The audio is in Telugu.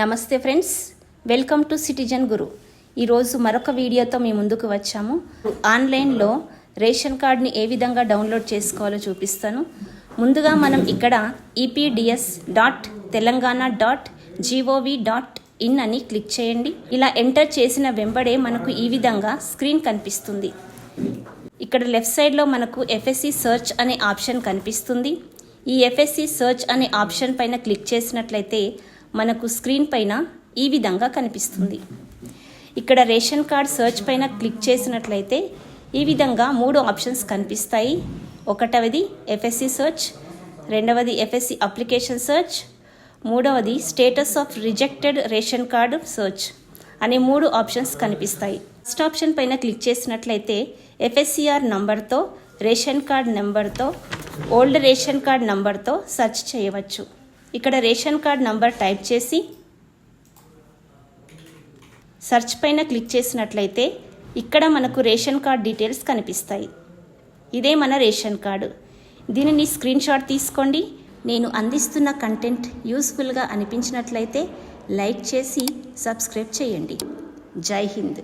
నమస్తే friends. Welcome to Citizen Guru. ఈరోజు మరొక వీడియోతో మీ ముందుకు వచ్చాము. ఆన్లైన్లో రేషన్ కార్డ్ని ఏ విధంగా డౌన్లోడ్ చేసుకోవాలో చూపిస్తాను. ముందుగా మనం ఇక్కడ EPDS dot Telangana dot G O V dot click చేయండి. ఇలా ఎంటర్ చేసిన వెంబడే మనకు ఈ విధంగా స్క్రీన్ కనిపిస్తుంది. ఇక్కడ లెఫ్ట్ సైడ్లో మనకు ఎఫ్ఎస్సి సెర్చ్ అనే ఆప్షన్ కనిపిస్తుంది. ఈ ఎఫ్ఎస్సి సెర్చ్ అనే ఆప్షన్ పైన క్లిక్ చేసినట్లయితే మనకు స్క్రీన్ పైన ఈ విధంగా కనిపిస్తుంది. ఇక్కడ రేషన్ కార్డ్ సెర్చ్ పైన క్లిక్ చేసినట్లయితే ఈ విధంగా మూడు ఆప్షన్స్ కనిపిస్తాయి. ఒకటవది ఎఫ్ఎస్సి సెర్చ్ రెండవది ఎఫ్ఎస్సి అప్లికేషన్ సెర్చ్ మూడవది status of rejected ration card search అనే మూడు ఆప్షన్స్ కనిపిస్తాయి. ఫస్ట్ ఆప్షన్ పైన క్లిక్ చేసినట్లయితే ఎఫ్ఎస్సిఆర్ నంబర్తో రేషన్ కార్డ్ నెంబర్తో ఓల్డ్ రేషన్ కార్డ్ నంబర్తో సెర్చ్ చేయవచ్చు. ఇక్కడ రేషన్ కార్డ్ నంబర్ టైప్ చేసి సెర్చ్ పైన క్లిక్ చేసినట్లయితే ఇక్కడ మనకు రేషన్ కార్డ్ డీటెయిల్స్ కనిపిస్తాయి. ఇదే మన రేషన్ కార్డు. దీనిని స్క్రీన్ షాట్ తీసుకోండి. నేను అందిస్తున్న కంటెంట్ యూస్ఫుల్గా అనిపించినట్లయితే లైక్ చేసి సబ్స్క్రైబ్ చేయండి. జై హింద్.